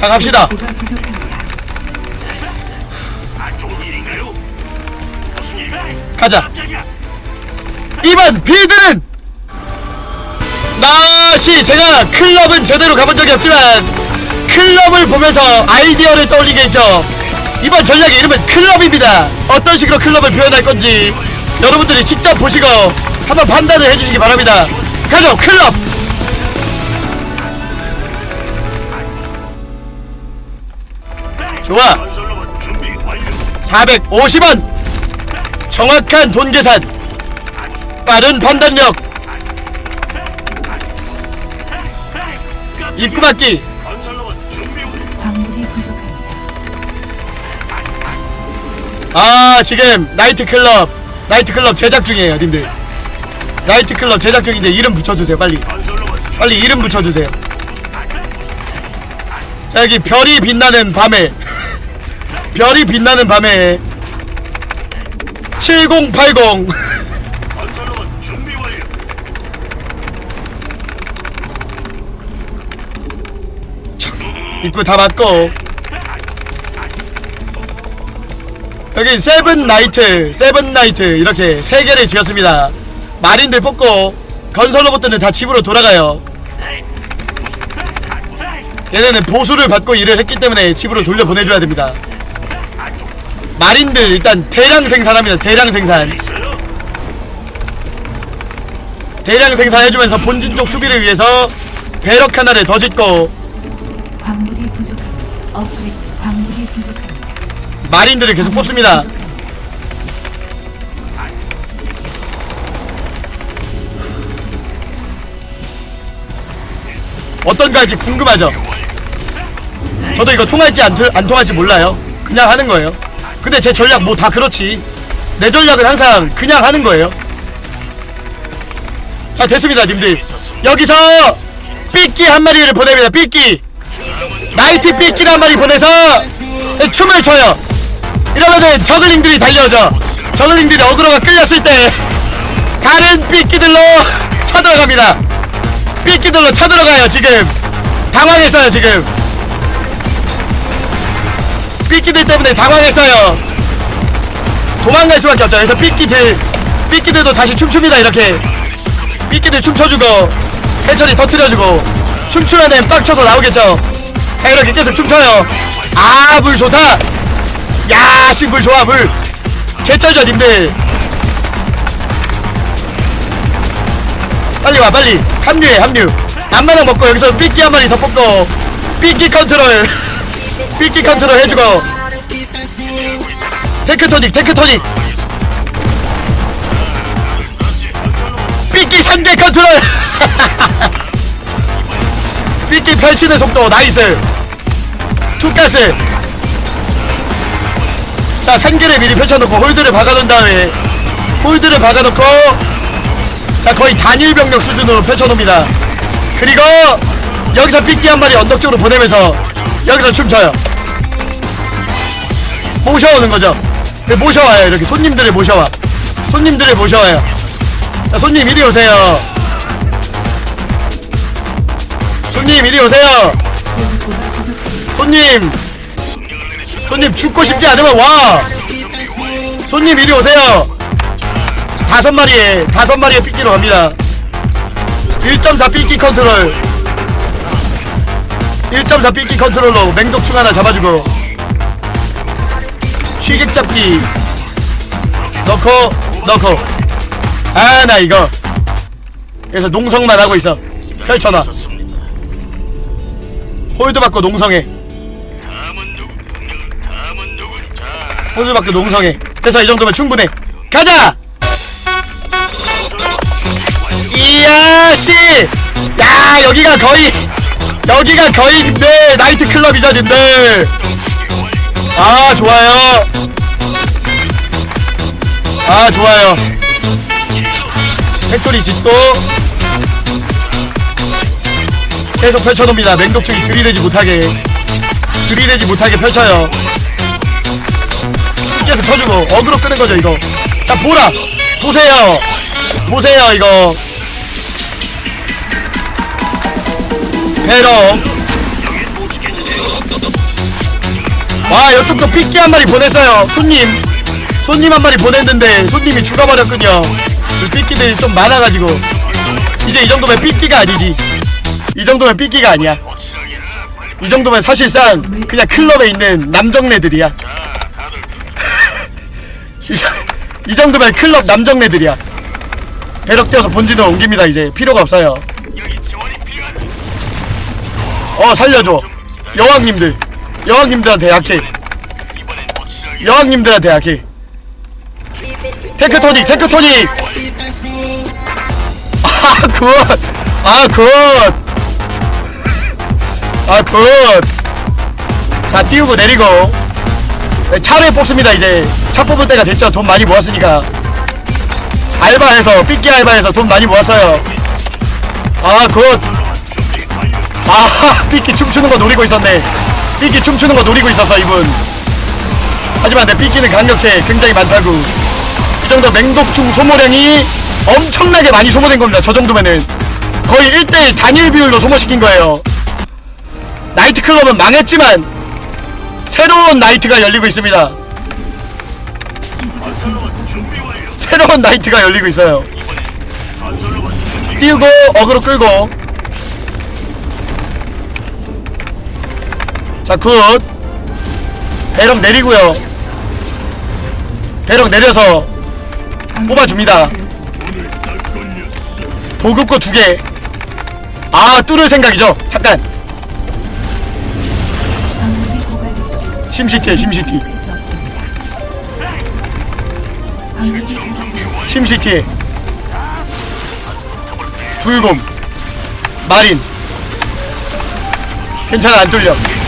자 갑시다? 가자. 이번 빌드는 나시 제가 클럽은 제대로 가본 적이 없지만 클럽을 보면서 아이디어를 떠올리게 했죠 이번 전략의 이름은 클럽입니다 어떤 식으로 클럽을 표현할 건지 여러분들이 직접 보시고 한번 판단을 해주시기 바랍니다 가죠 클럽 좋아. 건설로봇 준비 완료. 450원. 정확한 돈 계산. 빠른 판단력. 입구. 광물이 부족합니다. 아 지금 나이트클럽. 나이트클럽 제작 중이에요 님들. 나이트클럽 제작 중인데 이름 붙여주세요 빨리. 빨리 이름 붙여주세요. 자 여기 별이 빛나는 밤에 별이 빛나는 밤에 7080 건설로봇 준비 완료. 입구 다 맞고. 여기 세븐 나이트 세븐 나이트 이렇게 세 개를 지었습니다. 마린들 뽑고 건설 로봇들은 다 집으로 돌아가요. 얘네는 보수를 받고 일을 했기 때문에 집으로 돌려 보내줘야 됩니다 마린들 일단 대량 생산합니다 대량 생산 대량 생산해주면서 본진 쪽 수비를 위해서 배럭 하나를 더 짓고 광물이 부족합니다. 업그레이드 광물이 부족합니다. 마린들을 계속 뽑습니다. 어떤가 할지 궁금하죠? 저도 이거 통할지 안, 트- 안 통할지 몰라요. 그냥 하는 거예요. 근데 제 전략 뭐 다 그렇지. 내 전략은 항상 그냥 하는 거예요. 자, 됐습니다, 님들. 여기서 삐끼 한 마리를 보냅니다, 삐끼. 나이트 삐끼를 한 마리 보내서 춤을 춰요. 이러면은 저글링들이 달려오죠. 저글링들이 어그로가 끌렸을 때 다른 삐끼들로 쳐들어갑니다. 삐끼들로 쳐들어가요 지금. 당황했어요 지금. 삐끼들 때문에 당황했어요. 도망갈 수밖에 없죠. 그래서 삐끼들, 삐끼들도 다시 춤춥니다 이렇게. 삐끼들 춤춰주고 해철이 터트려주고 춤추면 은 빡쳐서 나오겠죠. 자 이렇게 계속 춤춰요. 아 물 좋다. 야, 씨, 물 좋아, 물. 개쩔죠, 님들. 빨리 와, 빨리. 합류해, 합류. 안마당 먹고 여기서 삐끼 한 마리 더 뽑고, 삐끼 컨트롤. 삐끼 컨트롤 해주고. 테크토닉, 테크토닉. 삐끼 상대 컨트롤. 삐끼 펼치는 속도, 나이스. 투가스. 자 상계를 미리 펼쳐놓고 홀드를 박아놓은 다음에 홀드를 박아놓고 자 거의 단일 병력 수준으로 펼쳐놓습니다 그리고 여기서 삐끼 한 마리 언덕 쪽으로 보내면서 여기서 춤춰요 모셔오는 거죠. 네, 모셔와요. 이렇게 손님들을 모셔와. 손님들을 모셔와요. 자 손님 이리 오세요. 손님 이리 오세요. 손님. 손님 죽고 싶지 않으면 와. 손님 이리 오세요. 다섯 마리에 다섯 마리에 삐끼로 갑니다. 1.4 삐끼 컨트롤. 1.4 삐끼 컨트롤로 맹독충 하나 잡아주고 취객 잡기. 넣고 넣고. 아 나 이거. 그래서 농성만 하고 있어. 펼쳐놔. 홀드 받고 농성해? 자, 호주밖에 농성해. 됐어 이 정도면 충분해. 가자! 이야 씨야 여기가 거의 여기가 거의 님들 나이트 클럽이죠 님들 아 좋아요. 아 좋아요. 팩토리 짓고 계속 펼쳐놓습니다. 맹독충이 들이대지 못하게. 들이대지 못하게 펼쳐요. 계속 쳐주고 어그로 끄는 거죠 이거. 자 보라. 보세요. 보세요 이거. 지켰는데요. 와 이쪽도 삐끼 한 마리 보냈어요. 손님. 손님 한 마리 보냈는데 손님이 죽어버렸군요. 그 삐끼들이 좀 많아가지고. 이제 이 정도면 삐끼가 아니지. 이 정도면 삐끼가 아니야. 이 정도면 사실상 그냥 클럽에 있는 남정네들이야. 이, 정- 이 정도면 클럽 남정네들이야. 배럭 띄어서 본진으로 옮깁니다 이제. 필요가 없어요. 어 살려줘. 여왕님들 여왕님들한테 약해 여왕님들한테 약해 테크 토닉 테크 토닉! 아굿아굿아굿자 띄우고 내리고. 네, 차를 뽑습니다 이제. 차 뽑을 때가 됐죠. 돈 많이 모았으니까. 알바해서 삐끼 알바해서 돈 많이 모았어요. 아굿! 아 삐끼 춤추는 거 노리고 있었네 삐끼 춤추는 거 노리고 있었어 이분. 하지만 내 삐끼는 강력해. 굉장히 많다고. 이 정도 맹독충 소모량이 엄청나게 많이 소모된 겁니다. 저 정도면은. 거의 1대1 단일 비율로 소모시킨 거예요. 나이트클럽은 망했지만 새로운 나이트가 열리고 있습니다. 새로운 나이트가 열리고 있어요. 띄우고 어그로 끌고 자 굿. 배럭 내리고요. 배럭 내려서 뽑아줍니다. 보급고 두 개. 아 뚫을 생각이죠? 잠깐. 심시티 고갈되고 심시티에. 불곰. 마린. 괜찮아 안 뚫려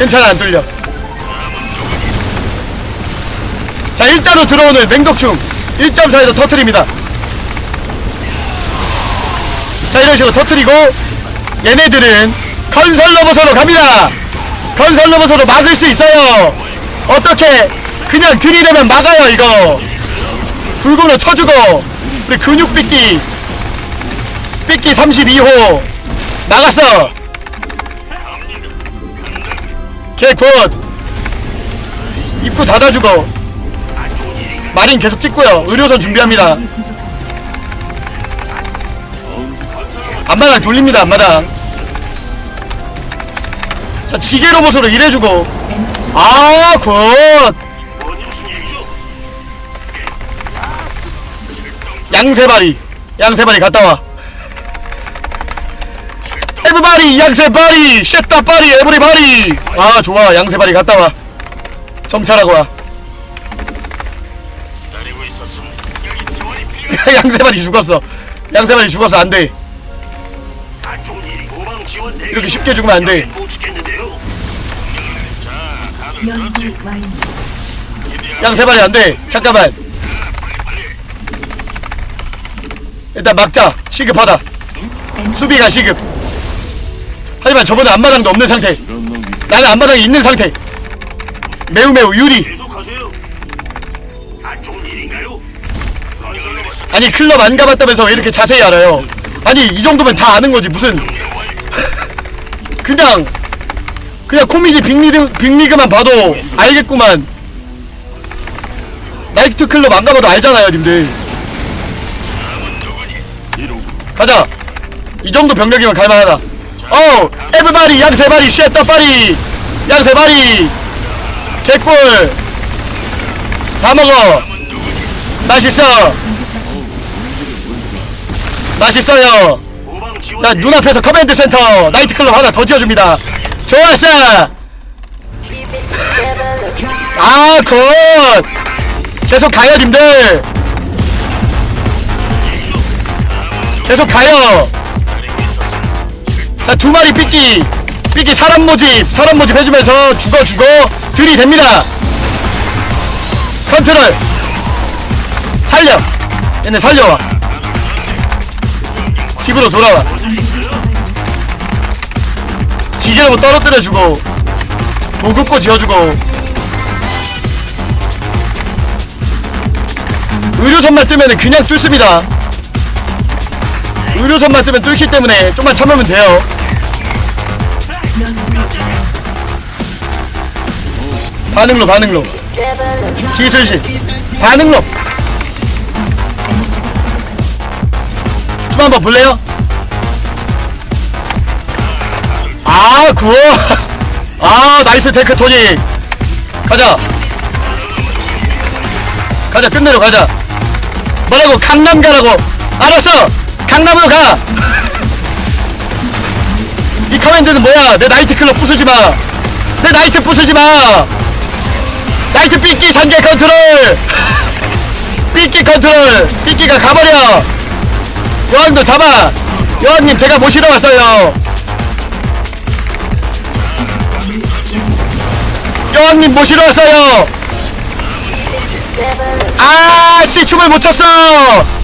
괜찮아 안 뚫려. 자 일자로 들어오는 맹독충. 1.4에서 터트립니다. 자 이런 식으로 터트리고 얘네들은 건설 로봇으로 갑니다. 건설 로봇으로 막을 수 있어요. 어떻게? 그냥 들이대면 막아요 이거. 불금으로 쳐주고 우리 근육 삐끼. 삐끼 32호. 나갔어 개굿 입구 닫아주고 마린 계속 찍고요. 의료선 준비합니다. 앞마당 돌립니다 앞마당. 자 지게 로봇으로 일해주고. 아굿! 양세바리. 양세바리 갔다와 에브바리 양세바리 쉣다바리 에브리바리. 아 좋아. 양세바리 갔다와. 정찰하고 와. 기다리고 있었음 여기 지원이 필요해 양세바리 죽었어. 양세바리 죽었어 안돼. 안 좋은 일이 후방 지원 대기. 이렇게 쉽게 죽으면 안돼. 못 죽겠는데요. 자 다들 연구 그렇지. 완료. 양세바리 안돼. 잠깐만. 일단 막자. 시급하다. 수비가 시급 하지만 저번에 앞마당도 없는 상태. 나는 앞마당이 있는 상태. 매우 매우 유리. 계속하세요. 안 좋은 일인가요? 건설로 아니 클럽 안 가봤다면서 왜 이렇게 자세히 알아요? 아니 이 정도면 다 아는 거지 무슨. 그냥 그냥 코미디 빅리그, 빅리그만 봐도 알겠구만. 나이트 클럽 안 가봐도 알잖아요 님들. 가자. 이 정도 병력이면 갈만하다 어 에브바리 양세바리 쉣더바리 양세바리 개꿀 다 먹어 맛있어 맛있어요 자 눈앞에서 커맨드 센터 나이트클럽 하나 더 지어줍니다. 좋았어. 아굿. 계속 가요 님들. 계속 가요 자 두 마리 삐끼 삐끼 사람 모집 사람 모집 해주면서 죽어 죽어 들이댑니다. 컨트롤. 살려. 얘네 살려와. 집으로 돌아와. 지게로 떨어뜨려주고 보급고 지어주고. 의료선만 뜨면 그냥 뚫습니다 의료선만 뜨면 뚫기 때문에 좀만 참으면 돼요. 반응로 반응로. 기술실. 반응로. 춤 한번 볼래요? 아 구워. 아 나이스 테크 토니. 가자. 가자 끝내러 가자. 뭐라고 강남 가라고. 알았어 강남으로 가 이 커맨드는 뭐야? 내 나이트클럽 부수지 마! 내 나이트 부수지 마! 나이트 삐끼 상계 컨트롤! 삐끼 컨트롤! 삐끼가 가버려! 여왕도 잡아! 여왕님 제가 모시러 왔어요! 여왕님 모시러 왔어요! 아씨 춤을 못 췄어